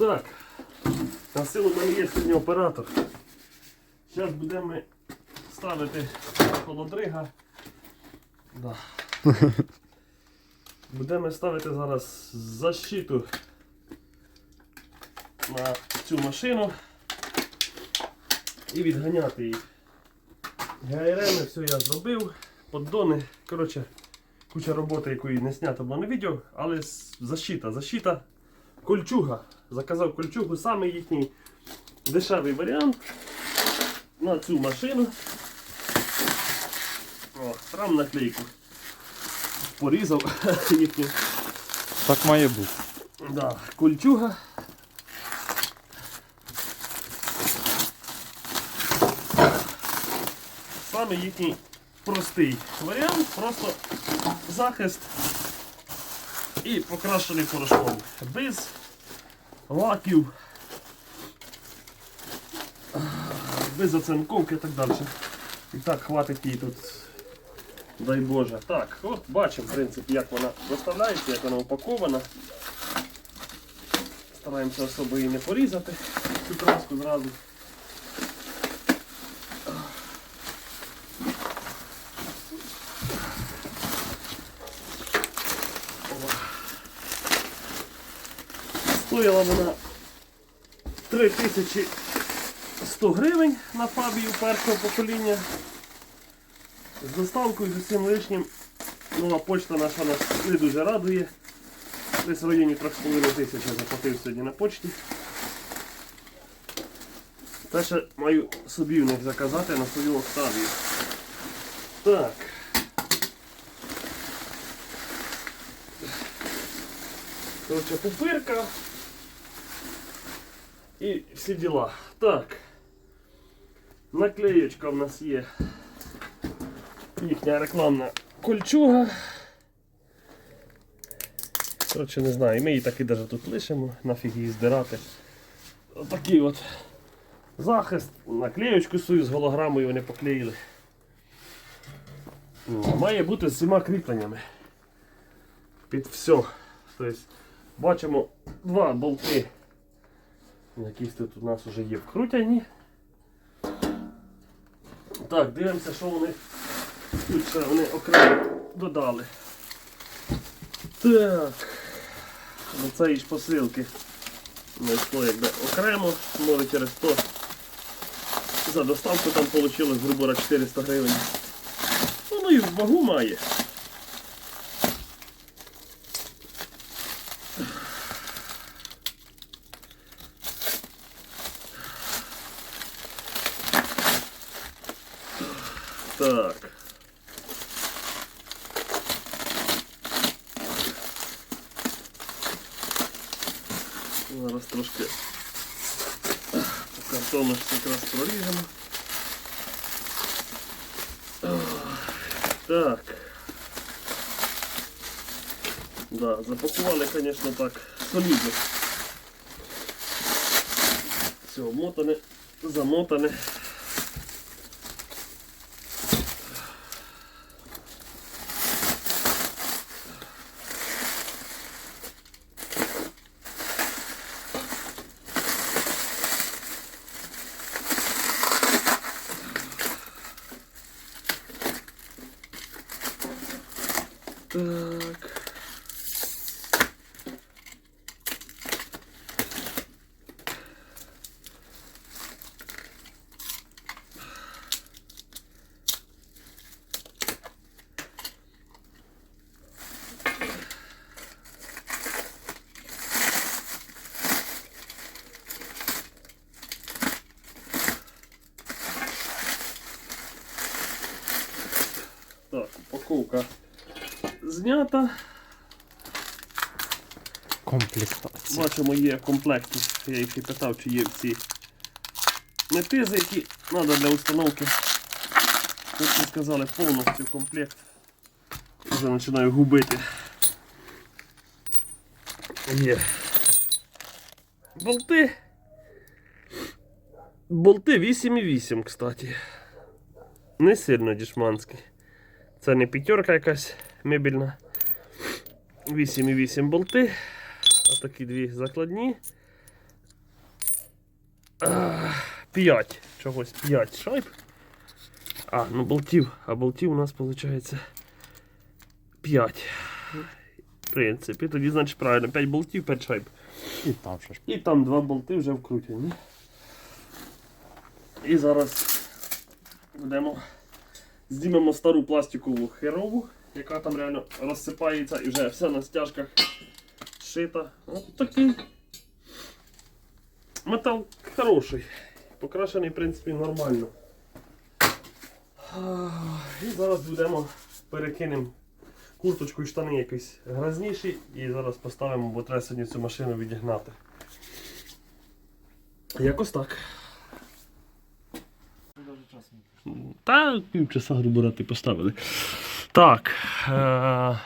Так, на силу в мене є сьогодні оператор. Зараз будемо ставити холодрига. Да. Будемо ставити зараз защиту на цю машину і відганяти її. ГРМ все я зробив, поддони. Коротше, куча роботи, якої не знято було на відео, але защита, защита, кольчуга. Заказав кольчугу, саме їхній дешевий варіант на цю машину. О, прям наклейку. Порізав їхню. Так має бути. Да, кольчуга. Саме їхній простий варіант, просто захист і покращений порошком. Без лаків, без оцинковки і так далі. І так хватить її тут. Дай Боже. Так, от бачимо, в принципі, як вона доставляється, як вона упакована. Стараємося особо її не порізати. Цю краску зразу. Стояла вона 3100 гривень на фабію першого покоління. З доставкою з усім лишнім нова почта наша нас не дуже радує. Десь в районі 3,5 тисяч я заплатив сьогодні на почті. Та ще маю собі в них заказати на свою Октавію. Так. Коротше, пупирка. І всі діла. Так. Наклеєчка в нас є. Їхня рекламна кольчуга. Коротше, не знаю, ми її так і даже тут лишимо, нафіг її здирати. Отакий от захист, наклеючку свою з голограмою вони поклеїли. Ну, Має бути з всіма кріпленнями. Під все. Тобто, бачимо два болти. Якісь тут у нас вже є вкрутяні. Так, дивимося, що вони тут ще вони окремо додали. Так. До цієї ж посилки знайшло якби окремо, може через то. За доставку там вийшло, грубо говоря, 400 гривень. Ну, ну і вагу має. Так. Зараз трошки по картоночці якраз проріжемо. Так. Да, запакували, звісно, так солідно. Все, обмотане, замотане. Так. Так, упаковка знята. Комплектація. Бачимо, є в комплекті. Я їх і питав, чи є ці метизи, які треба для установки. Тут ми сказали повністю комплект. Вже починаю губити. Є. Болти. Болти 8,8, кстати. Не сильно дішманські. Це не п'ятерка якась мебільна. 8,8 болти. Отакі дві закладні. 5. Чогось 5 шайб. А, ну болтів. А болтів у нас виходить 5. В принципі, тоді, значить, правильно, 5 болтів, 5 шайб. І там ще ж. І там два болти вже вкручені. І зараз будемо знімемо стару пластикову херову, яка там реально розсипається і вже вся на стяжках шита. От такий метал хороший. Покрашений, в принципі, нормально. І зараз будемо перекинемо курточку і штани якісь грязніші і зараз поставимо, бо треба сьогодні цю машину відігнати. Якось так. Та півчаса, грубо говоря, поставили. Так. Е-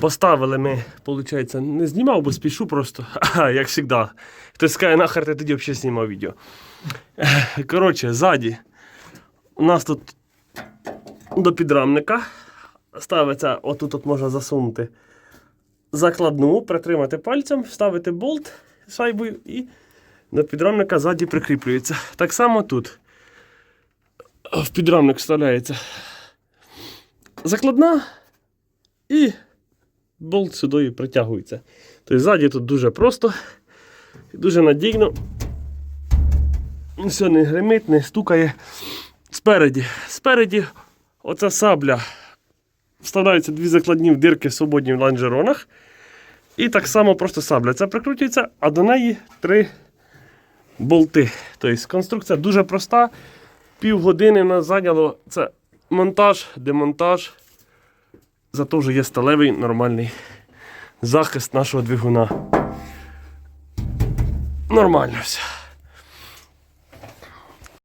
поставили ми, виходить, не знімав, бо спішу просто. Як завжди. Хтось скаже, нахер ти тоді взагалі знімав відео. Е, Коротше, ззаді. У нас тут до підрамника ставиться, отут от можна засунути закладну, притримати пальцем, вставити болт шайбою і до підрамника ззаді прикріплюється. Так само тут в підрамник вставляється закладна і болт сюди притягується. Тобто ззаді тут дуже просто, і дуже надійно. Все не гримить, не стукає. Спереді. Спереді оця сабля. Вставляються дві закладні в дирки в свободні в ланжеронах. І так само просто сабля. Це прикручується, а до неї три болти. Тобто конструкція дуже проста. Півгодини нас зайняло це монтаж, демонтаж. Зато вже є сталевий нормальний захист нашого двигуна. Нормально все.